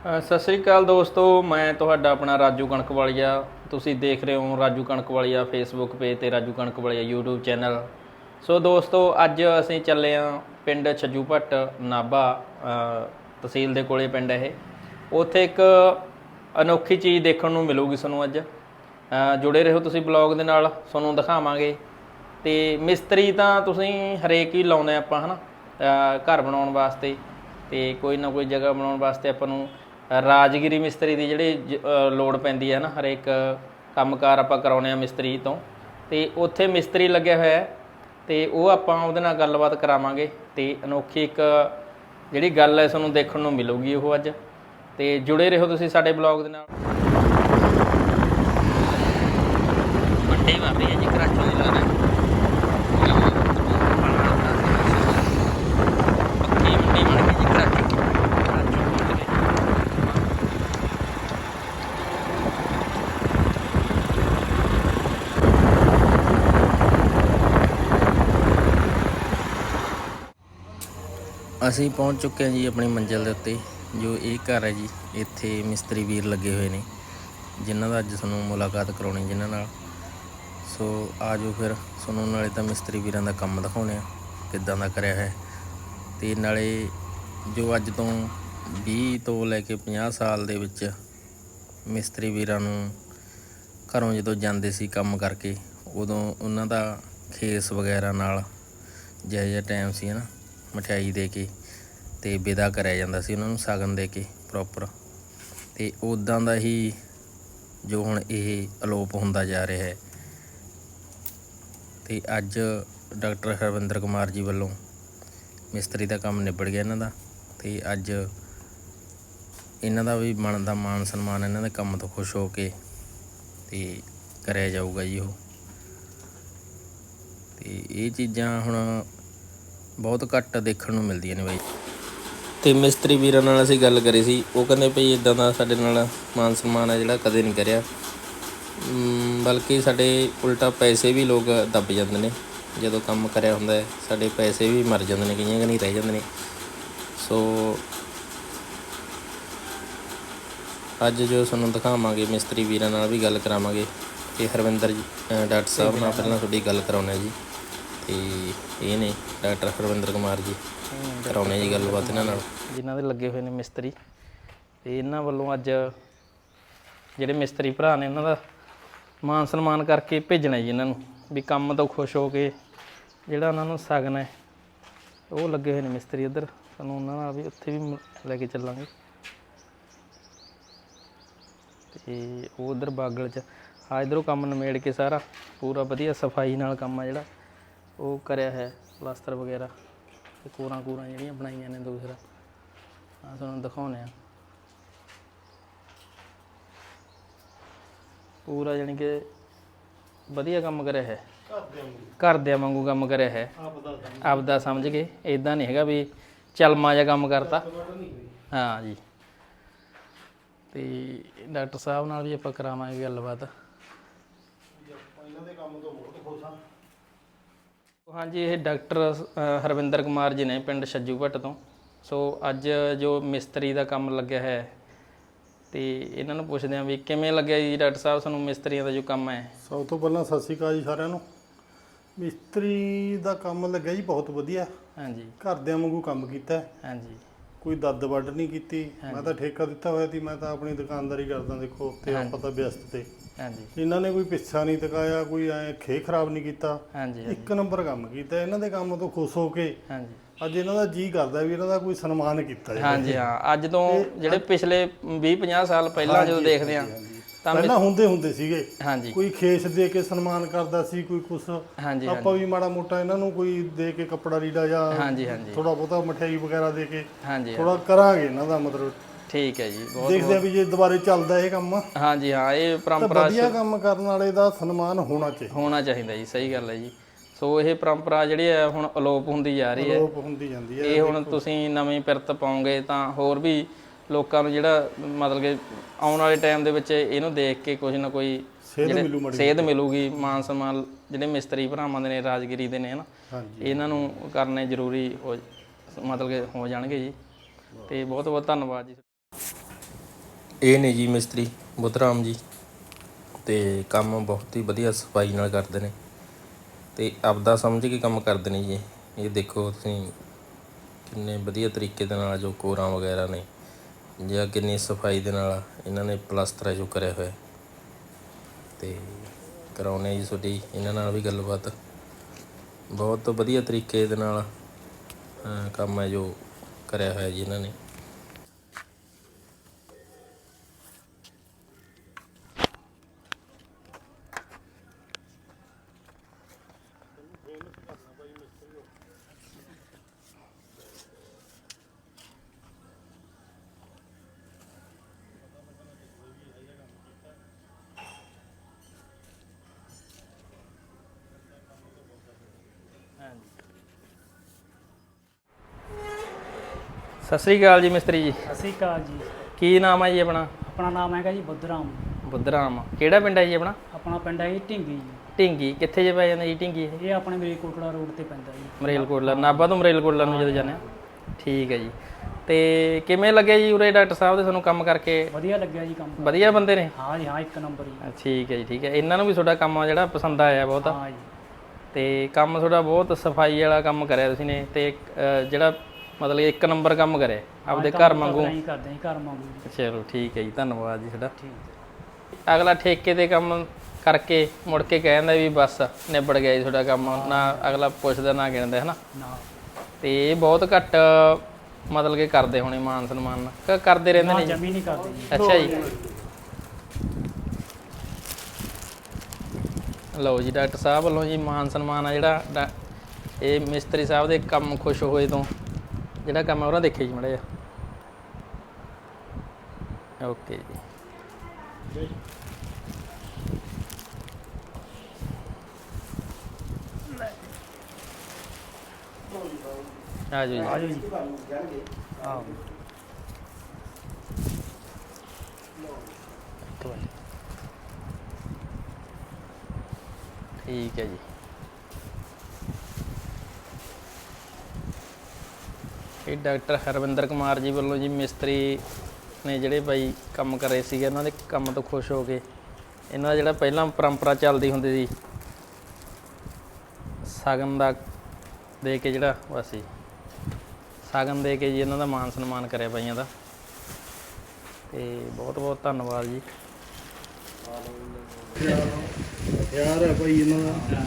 ਸਤਿ ਸ੍ਰੀ ਅਕਾਲ ਦੋਸਤੋ ਮੈਂ ਤੁਹਾਡਾ ਆਪਣਾ ਰਾਜੂ ਕਣਕਵਾਲੀਆ। ਤੁਸੀਂ ਦੇਖ ਰਹੇ ਹੋ ਰਾਜੂ ਕਣਕਵਾਲੀਆ ਫੇਸਬੁੱਕ ਪੇਜ ਤੇ Raju Kanakwalia YouTube channel so ਦੋਸਤੋ ਅੱਜ ਅਸੀਂ ਚੱਲੇ ਆ ਪਿੰਡ ਛੱਜੂ ਭੱਟ ਨਾਭਾ ਤਹਿਸੀਲ ਦੇ ਕੋਲੇ ਪਿੰਡ ਇਹ। ਉੱਥੇ ਇੱਕ ਅਨੋਖੀ ਚੀਜ਼ ਦੇਖਣ ਨੂੰ ਮਿਲੂਗੀ ਤੁਹਾਨੂੰ ਅੱਜ। ਅ, ਜੁੜੇ ਰਹੋ ਤੁਸੀਂ ਬਲੌਗ ਦੇ ਨਾਲ ਤੁਹਾਨੂੰ ਦਿਖਾਵਾਂਗੇ। ਤੇ ਮਿਸਤਰੀ ਤਾਂ ਤੁਸੀਂ ਹਰੇਕ ਹੀ ਲਾਉਨੇ ਆਪਾਂ ਹਨਾ? ਅ, ਘਰ ਬਣਾਉਣ ਵਾਸਤੇ। ਤੇ ਕੋਈ ਨਾ ਕੋਈ ਜਗ੍ਹਾ ਬਣਾਉਣ ਵਾਸਤੇ ਆਪਾਂ ਨੂੰ ਰਾਜਗਿਰੀ ਮਿਸਤਰੀ ਦੀ ਜਿਹੜੀ ਜ- ਲੋੜ ਪੈਂਦੀ ਹੈ ਨਾ, ਹਰੇਕ ਕੰਮਕਾਰ ਆਪਾਂ ਕਰਾਉਨੇ ਆ ਮਿਸਤਰੀ ਤੋਂ। ਤੇ ਉੱਥੇ ਮਿਸਤਰੀ ਲੱਗਿਆ ਹੋਇਆ ਹੈ, ਤੇ ਉਹ ਆਪਾਂ ਉਹਦੇ ਨਾਲ ਗੱਲਬਾਤ ਕਰਾਵਾਂਗੇ। ਤੇ ਅਨੋਖੀ ਇੱਕ ਜਿਹੜੀ ਗੱਲ ਹੈ, ਤੁਹਾਨੂੰ ਦੇਖਣ ਨੂੰ ਮਿਲੂਗੀ ਉਹ ਅੱਜ। ਤੇ ਜੁੜੇ ਰਹੋ ਤੁਸੀਂ ਸਾਡੇ ਬਲੌਗ ਦੇ ਨਾਲ। ਵੱਡੇ ਵਾਰ ਰਹੀ ਹੈ ਜੀ ਕਰਾਚੋਂ ਦੀ ਲੱਗਦਾ ਪੱਕੀ ਮੰਡੀ ਬਣ ਗਈ ਜੀ ਕਰਾਚੀ ਕਰਾਚੋਂ ਪਹੁੰਚ ਗਏ ਅਸੀਂ ਪਹੁੰਚ ਚੁੱਕੇ ਹਾਂ ਜੀ ਆਪਣੀ ਮੰਜ਼ਿਲ ਦੇ ਉੱਤੇ, ਜੋ ਇਹ ਘਰ ਹੈ ਜੀ, ਇੱਥੇ ਮਿਸਤਰੀ ਵੀਰ ਲੱਗੇ ਹੋਏ ਨੇ, ਜਿਨ੍ਹਾਂ ਦਾ ਅੱਜ ਤੁਹਾਨੂੰ ਮੁਲਾਕਾਤ ਕਰਾਉਣੀ ਜਿਨ੍ਹਾਂ ਨਾਲ। ਸੋ ਆਜੋ ਫਿਰ, ਤੁਹਾਨੂੰ ਨਾਲੇ ਤਾਂ ਮਿਸਤਰੀ ਵੀਰਾਂ ਦਾ ਕੰਮ ਦਿਖਾਉਣੇ ਆ ਕਿੱਦਾਂ ਦਾ ਕਰਿਆ ਹੈ। ਤੇ ਨਾਲੇ ਜੋ ਅੱਜ ਤੋਂ 20 ਤੋਂ ਲੈ ਕੇ 50 ਸਾਲ ਦੇ ਵਿੱਚ ਮਿਸਤਰੀ ਵੀਰਾਂ ਨੂੰ ਘਰੋਂ ਜਦੋਂ ਜਾਂਦੇ ਸੀ ਕੰਮ ਕਰਕੇ, ਉਦੋਂ ਉਹਨਾਂ ਦਾ ਖੇਸ ਵਗੈਰਾ ਨਾਲ, ਜਿਹੋ ਜਿਹਾ ਟਾਈਮ ਸੀ ਨਾ ਮਠਿਆਈ ਦੇ ਕੇ। ਤੇ ਵਿਦਾ ਕਰਿਆ ਜਾਂਦਾ ਸੀ ਉਹਨਾਂ ਨੂੰ ਸ਼ਗਨ ਦੇ ਕੇ ਪ੍ਰੋਪਰ ਤੇ ਉਦਾਂ ਦਾ ਹੀ ਜੋ ਹੁਣ ਇਹ ਅਲੋਪ ਹੁੰਦਾ ਜਾ ਰਿਹਾ ਹੈ। ਤੇ ਅੱਜ ਡਾਕਟਰ ਹਰਵਿੰਦਰ ਕੁਮਾਰ ਜੀ ਵੱਲੋਂ ਮਿਸਤਰੀ ਦਾ ਕੰਮ ਨਿਬੜ ਗਿਆ ਇਹਨਾਂ ਦਾ। ਤੇ ਅੱਜ ਇਹਨਾਂ ਦਾ ਵੀ ਮਨ ਦਾ ਮਾਨ ਸਨਮਾਨ ਇਹਨਾਂ ਦੇ ਕੰਮ ਤੋਂ ਖੁਸ਼ ਹੋ ਕੇ ਤੇ ਕਰਿਆ ਜਾਊਗਾ ਜੀ ਉਹ। ਤੇ ਇਹ ਚੀਜ਼ਾਂ ਹੁਣ ਬਹੁਤ ਘੱਟ ਦੇਖਣ ਨੂੰ ਮਿਲਦੀਆਂ ਨੇ ਬਾਈ। ਤੇ ਮਿਸਤਰੀ ਵੀਰਾਂ ਨਾਲ ਅਸੀਂ ਗੱਲ ਕਰੀ ਸੀ। ਉਹ ਕਹਿੰਦੇ ਭਈ ਇਦਾਂ ਦਾ ਸਾਡੇ ਨਾਲ ਮਾਨ ਸਨਮਾਨ ਹੈ ਜਿਹੜਾ ਕਦੇ ਨਹੀਂ ਕਰਿਆ। ਬਲਕਿ ਸਾਡੇ ਉਲਟਾ ਪੈਸੇ ਵੀ ਲੋਕ ਦੱਬ ਜਾਂਦੇ ਨੇ। ਜਦੋਂ ਕੰਮ ਕਰਿਆ ਹੁੰਦਾ ਹੈ, ਸਾਡੇ ਪੈਸੇ ਵੀ ਮਰ ਜਾਂਦੇ ਨੇ, ਕਈਆਂ ਕਿ ਨਹੀਂ ਰਹਿ ਜਾਂਦੇ ਨੇ। ਸੋ ਅੱਜ ਜੋ ਤੁਹਾਨੂੰ ਦਿਖਾਵਾਂਗੇ, ਮਿਸਤਰੀ ਵੀਰਾਂ ਨਾਲ ਵੀ ਗੱਲ ਕਰਾਵਾਂਗੇ। ਤੇ ਹਰਵਿੰਦਰ ਡਾਕਟਰ ਸਾਹਿਬ ਨਾਲ ਪਹਿਲਾਂ ਤੁਹਾਡੀ ਗੱਲ ਕਰਾਉਣਾ ਜੀ। ਤੇ ਇਹ ਨੇ ਡਾਕਟਰ ਹਰਵਿੰਦਰ ਕੁਮਾਰ ਜੀ। ਕਰਾਉਣੇ ਜੀ ਗੱਲਬਾਤ ਇਹਨਾਂ ਨਾਲ। ਜਿਨ੍ਹਾਂ ਦੇ ਲੱਗੇ ਹੋਏ ਨੇ ਮਿਸਤਰੀ। ਤੇ ਇਹਨਾਂ ਵੱਲੋਂ ਅੱਜ ਜਿਹੜੇ ਮਿਸਤਰੀ ਭਰਾ ਨੇ ਉਹਨਾਂ ਦਾ ਮਾਨ ਸਨਮਾਨ ਕਰਕੇ ਭੇਜਣਾ ਜੀ ਇਹਨਾਂ ਨੂੰ, ਵੀ ਕੰਮ ਤੋਂ ਖੁਸ਼ ਹੋ ਕੇ ਜਿਹੜਾ ਉਹਨਾਂ ਨੂੰ ਸ਼ਗਨ ਹੈ, ਉਹ ਲੱਗੇ ਹੋਏ ਨੇ ਮਿਸਤਰੀ ਇੱਧਰ। ਸਾਨੂੰ ਉਹਨਾਂ ਨਾਲ ਵੀ ਉੱਥੇ ਵੀ ਮ- ਲੈ ਕੇ ਚੱਲਾਂਗੇ। ਤੇ ਉਹ ਉਧਰ ਬਾਗਲ ਚ ਆ ਇਧਰੋਂ ਕੰਮ ਨਿਮੇੜ ਕੇ ਸਾਰਾ, ਪੂਰਾ ਵਧੀਆ ਸਫ਼ਾਈ ਨਾਲ ਕੰਮ ਆ ਜਿਹੜਾ, ਉਹ ਕਰਿਆ ਹੈ, ਪਲਾਸਟਰ ਵਗੈਰਾ। ਤੇ ਕੋਰਾਂ ਕੋਰਾਂ ਜਿਹੜੀਆਂ ਬਣਾਈਆਂ ਨੇ ਦੂਸਰਾ ਆ ਤੁਹਾਨੂੰ ਦਿਖਾਉਣੇ ਆ ਪੂਰਾ ਜਾਣੀ ਕਿ ਵਧੀਆ ਕੰਮ ਕਰਿਆ ਹੈ ਘਰਦਿਆਂ ਵਾਂਗੂ। ਕੰਮ ਕਰਿਆ ਹੈ ਆਪਦਾ ਸਮਝ ਕੇ। ਇਦਾਂ ਨਹੀਂ ਹੈਗਾ ਵੀ ਚਲਮਾ ਜਿਹਾ ਕੰਮ ਕਰਤਾ। ਹਾਂ ਜੀ। ਤੇ ਡਾਕਟਰ ਸਾਹਿਬ ਨਾਲ ਵੀ ਆਪਾਂ ਕਰਾਵਾਂਗੇ ਗੱਲਬਾਤ। ਹਾਂਜੀ ਇਹ ਡਾਕਟਰ ਹਰਵਿੰਦਰ ਕੁਮਾਰ ਜੀ ਨੇ ਪਿੰਡ ਛੱਜੂ ਭੱਟ ਤੋਂ। ਸੋ ਅੱਜ ਜੋ ਮਿਸਤਰੀ ਦਾ ਕੰਮ ਲੱਗਿਆ ਹੈ ਤੇ ਇਹਨਾਂ ਨੂੰ ਪੁੱਛਦੇ ਆਂ ਵੀ ਕਿਵੇਂ ਲੱਗਿਆ ਜੀ? ਡਾਕਟਰ ਸਾਹਿਬ ਤੁਹਾਨੂੰ ਮਿਸਤਰੀਆਂ ਦਾ ਜੋ ਕੰਮ ਹੈ। ਸਭ ਤੋਂ ਪਹਿਲਾਂ ਸਤਿ ਸ਼੍ਰੀ ਅਕਾਲ ਜੀ ਸਾਰਿਆਂ ਨੂੰ। ਮਿਸਤਰੀ ਦਾ ਕੰਮ ਲੱਗਿਆ ਜੀ ਬਹੁਤ ਵਧੀਆ। ਹਾਂਜੀ। ਘਰਦਿਆਂ ਵਾਂਗੂ ਕੰਮ ਕੀਤਾ। ਹਾਂਜੀ। ਕੋਈ ਦੱਦ ਵੱਢ ਨਹੀਂ ਕੀਤੀ ਮੈਂ ਤਾਂ ਠੇਕਾ ਦਿੱਤਾ ਹੋਇਆ ਸੀ ਮੈਂ ਤਾਂ ਆਪਣੀ ਦੁਕਾਨਦਾਰੀ ਕਰਦਾ ਦੇਖੋ ਤੇ ਆਪਾਂ ਤਾਂ ਵਿਅਸਤ ਤੇ। ਹਾਂਜੀ। ਇਹਨਾਂ ਨੇ ਕੋਈ ਪਿੱਛਾ ਨਹੀਂ ਦਿਖਾਇਆ ਕੋਈ ਐ ਖੇ ਖਰਾਬ ਨਹੀਂ ਕੀਤਾ। ਹਾਂਜੀ ਇੱਕ ਨੰਬਰ ਕੰਮ ਕੀਤਾ ਇਹਨਾਂ ਦੇ ਕੰਮ ਤੋਂ ਖੁਸ਼ ਹੋ ਕੇ ਹਾਂਜੀ। ਅੱਜ ਇਹਨਾਂ ਦਾ ਜੀ ਕਰਦਾ ਵੀ ਇਹਨਾਂ ਦਾ ਕੋਈ ਸਨਮਾਨ ਕੀਤਾ ਜਾਵੇ। ਹਾਂਜੀ ਹਾਂ। ਅੱਜ ਤੋਂ ਜਿਹੜੇ ਪਿਛਲੇ 20 50 ਸਾਲ ਪਹਿਲਾਂ ਜਦੋਂ ਦੇਖਦੇ ਆਂ ਤਾਂ ਪਹਿਲਾਂ ਹੁੰਦੇ ਹੁੰਦੇ ਸੀਗੇ। ਹਾਂਜੀ। ਕੋਈ ਖੇਸ ਦੇ ਕੇ ਸਨਮਾਨ ਕਰਦਾ ਸੀ ਕੋਈ ਕੁਛ। ਹਾਂਜੀ ਆਪਾਂ ਵੀ ਮਾੜਾ ਮੋਟਾ ਇਹਨਾਂ ਨੂੰ ਕੋਈ ਦੇ ਕੇ ਕੱਪੜਾ ਲੀੜਾ ਜਾਂ ਹਾਂਜੀ ਹਾਂਜੀ। ਥੋੜਾ ਬਹੁਤਾ ਮਠਿਆਈ ਵਗੈਰਾ ਦੇ ਕੇ ਹਾਂਜੀ ਥੋੜਾ ਕਰਾਂਗੇ ਇਹਨਾਂ ਦਾ ਮਤਲਬ। ਠੀਕ ਹੈ ਜੀ ਬਹੁਤ ਦੇਖਦੇ ਆ ਵੀ ਜੇ ਦੁਬਾਰੇ ਚੱਲਦਾ ਇਹ ਕੰਮ। ਹਾਂਜੀ ਹਾਂ ਇਹ ਪਰੰਪਰਾ ਵਧੀਆ ਕੰਮ ਕਰਨ ਵਾਲੇ ਦਾ ਸਨਮਾਨ ਹੋਣਾ ਚਾਹੀਦਾ। ਹੋਣਾ ਚਾਹੀਦਾ ਜੀ ਸਹੀ ਗੱਲ ਹੈ ਜੀ। ਸੋ ਇਹ ਪਰੰਪਰਾ ਜਿਹੜੀ ਹੈ ਹੁਣ ਅਲੋਪ ਹੁੰਦੀ ਜਾ ਰਹੀ ਹੈ। ਲੋਪ ਹੁੰਦੀ ਜਾਂਦੀ ਹੈ ਇਹ ਹੁਣ ਤੁਸੀਂ ਨਵੀਂ ਪਿਰਤ ਪਾਉਂਗੇ ਤਾਂ ਹੋਰ ਵੀ ਲੋਕਾਂ ਨੂੰ ਜਿਹੜਾ ਮਤਲਬ ਕਿ ਆਉਣ ਵਾਲੇ ਟਾਈਮ ਦੇ ਵਿੱਚ ਇਹਨੂੰ ਦੇਖ ਕੇ ਕੁਝ ਨਾ ਕੋਈ ਸੇਧ ਮਿਲੂ ਮੜੀ ਸੇਧ ਮਿਲੂਗੀ ਮਾਨ ਸਨਮਾਨ ਜਿਹੜੇ ਮਿਸਤਰੀ ਭਰਾਵਾਂ ਦੇ ਨੇ ਰਾਜਗੀਰੀ ਦੇ ਨੇ ਹਨਾ ਇਹਨਾਂ ਨੂੰ ਕਰਨੇ ਜ਼ਰੂਰੀ ਹੋ ਮਤਲਬ ਕਿ ਹੋ ਜਾਣਗੇ ਜੀ। ਤੇ ਬਹੁਤ ਬਹੁਤ ਧੰਨਵਾਦ ਜੀ। ਇਹ ਨੇ ਜੀ ਮਿਸਤਰੀ ਬੁੱਧਰਾਮ ਜੀ ਤੇ ਕੰਮ ਬਹੁਤ ਹੀ ਵਧੀਆ ਸਫ਼ਾਈ ਨਾਲ ਕਰਦੇ ਨੇ। ਤੇ ਆਪਦਾ ਸਮਝ ਕੇ ਕੰਮ ਕਰਦੇ ਨੇ ਜੀ ਇਹ। ਇਹ ਦੇਖੋ ਤੁਸੀਂ ਕਿੰਨੇ ਵਧੀਆ ਤਰੀਕੇ ਦੇ ਨਾਲ ਜੋ ਕੋਰਾਂ ਵਗੈਰਾ ਨੇ। ਜਾਂ ਕਿੰਨੀ ਸਫ਼ਾਈ ਦੇ ਨਾਲ ਇਹਨਾਂ ਨੇ ਪਲਸਤਰ ਹੈ ਜੋ ਕਰਿਆ ਹੋਇਆ। ਤੇ ਕਰਾਉਨੇ ਜੀ ਤੁਹਾਡੀ ਇਹਨਾਂ ਨਾਲ ਵੀ ਗੱਲਬਾਤ। ਬਹੁਤ ਵਧੀਆ ਤਰੀਕੇ ਦੇ ਨਾਲ ਕੰਮ ਹੈ ਜੋ ਕਰਿਆ ਹੋਇਆ ਜੀ ਇਹਨਾਂ ਨੇ। ਸਤਿ ਸ੍ਰੀ ਅਕਾਲ ਜੀ ਮਿਸਤਰੀ ਜੀ। ਸਤਿ ਸ਼੍ਰੀ ਅਕਾਲ ਜੀ। ਕੀ ਨਾਮ ਹੈ ਜੀ ਆਪਣਾ? ਆਪਣਾ ਨਾਮ ਹੈਗਾ ਜੀ ਬੁੱਧਰਾਮ। ਬੁੱਧਰਾਮ। ਕਿਹੜਾ ਪਿੰਡ ਹੈ ਜੀ ਆਪਣਾ? ਆਪਣਾ ਪਿੰਡ ਹੈ ਜੀ ਢਿੰਗੀ ਜੀ। ਢਿੰਗੀ। ਕਿੱਥੇ ਜੇ ਪੈ ਜਾਂਦਾ ਜੀ ਢਿੰਗੀ ਇਹ? ਇਹ ਆਪਣੇ ਮਰੀਕੋਟਲਾ ਰੋਡ ਤੇ ਪੈਂਦਾ ਜੀ। ਮਰੇਲਕੋਟਲਾ ਨਾਭਾ ਤੋਂ ਮਰੇਲਕੋਟਲਾ ਨੂੰ ਜਦੋਂ ਜਾਂਦੇ ਆ। ਠੀਕ ਹੈ ਜੀ। ਤੇ ਕਿਵੇਂ ਲੱਗਿਆ ਜੀ ਉਰੇ ਡਾਕਟਰ ਸਾਹਿਬ ਦੇ ਤੁਹਾਨੂੰ ਕੰਮ ਕਰਕੇ? ਵਧੀਆ ਲੱਗਿਆ ਜੀ ਕੰਮ ਵਧੀਆ ਬੰਦੇ ਨੇ? ਹਾਂ ਜੀ ਹਾਂ ਇੱਕ ਨੰਬਰ ਜੀ। ਠੀਕ ਹੈ ਜੀ ਠੀਕ ਹੈ। ਇਹਨਾਂ ਨੂੰ ਵੀ ਤੁਹਾਡਾ ਕੰਮ ਆ ਜਿਹੜਾ ਪਸੰਦ ਆਇਆ ਬਹੁਤ। ਹਾਂ ਜੀ। ਤੇ ਕੰਮ ਤੁਹਾਡਾ ਬਹੁਤ ਸਫ਼ਾਈ ਵਾਲਾ ਕੰਮ ਕਰਿਆ ਤੁਸੀਂ ਨੇ। ਤੇ ਜਿਹੜਾ ਮਤਲਬ ਇੱਕ ਨੰਬਰ ਕੰਮ ਕਰਿਆ ਆਪਦੇ ਘਰ ਵਾਂਗੂ। ਨਹੀਂ ਕਰਦੇ ਘਰ ਵਾਂਗੂ ਚਲੋ ਠੀਕ ਹੈ ਜੀ ਧੰਨਵਾਦ ਜੀ ਤੁਹਾਡਾ। ਠੀਕ ਅਗਲਾ ਠੇਕੇ ਤੇ ਕੰਮ ਕਰਕੇ ਮੁੜ ਕੇ ਕਹਿੰਦਾ ਵੀ ਬਸ ਨਿਬੜ ਗਿਆ ਜੀ ਤੁਹਾਡਾ ਕੰਮ ਨਾ ਅਗਲਾ ਪੁੱਛਦਾ ਨਾ ਕਹਿੰਦਾ ਹਨਾ ਨਾ? ਤੇ ਇਹ ਬਹੁਤ ਘੱਟ ਮਤਲਬ ਕਿ ਕਰਦੇ ਹੋਣੇ ਮਾਨ ਸਨਮਾਨ ਕ- ਕਰਦੇ ਰਹਿੰਦੇ ਨਾ ਨੇ ਜੀ? ਜਮੀ ਨਹੀਂ ਕਰਦੇ ਜੀ। ਅੱਛਾ ਜੀ। ਲਓ ਜੀ ਡਾਕਟਰ ਸਾਹਿਬ ਵੱਲੋਂ ਜੀ ਮਾਨ ਸਨਮਾਨ ਆ ਜਿਹੜਾ ਡਾ- ਇਹ ਮਿਸਤਰੀ ਸਾਹਿਬ ਦੇ ਕੰਮ ਖੁਸ਼ ਹੋਏ ਤੋਂ। ਜਿਹੜਾ ਕੰਮ ਆ ਉਹਨਾਂ ਦੇਖਿਆ ਜੀ ਮੜਾ ਜਿਹਾ। ਓਕੇ ਜੀ। ਆ ਜਾਓ ਜੀ। ਆਜੋ ਜੀ। ਆਓ। ਠੀਕ ਹੈ ਜੀ। ਇਹ ਡਾਕਟਰ ਹਰਵਿੰਦਰ ਕੁਮਾਰ ਜੀ ਵੱਲੋਂ ਜੀ ਮਿਸਤਰੀ ਨੇ ਜਿਹੜੇ ਬਾਈ ਕੰਮ ਕਰ ਰਹੇ ਸੀਗੇ ਇਹਨਾਂ ਦੇ ਕੰਮ ਤੋਂ ਖੁਸ਼ ਹੋ ਕੇ ਇਹਨਾਂ ਦਾ ਜਿਹੜਾ ਪਹਿਲਾਂ ਪਰੰਪਰਾ ਚੱਲਦੀ ਹੁੰਦੀ ਸੀ, ਸ਼ਗਨ ਦਾ ਦੇ ਕੇ ਜਿਹੜਾ ਉਹ ਅਸੀਂ ਸ਼ਗਨ ਦੇ ਕੇ ਜੀ ਇਹਨਾਂ ਦਾ ਮਾਨ ਸਨਮਾਨ ਕਰਿਆ ਭਾਈਆਂ ਦਾ। ਤੇ ਬਹੁਤ ਬਹੁਤ ਧੰਨਵਾਦ ਜੀ। ਯਾਰ ਹੈ ਭਾਈ ਇਹਨਾਂ ਦਾ।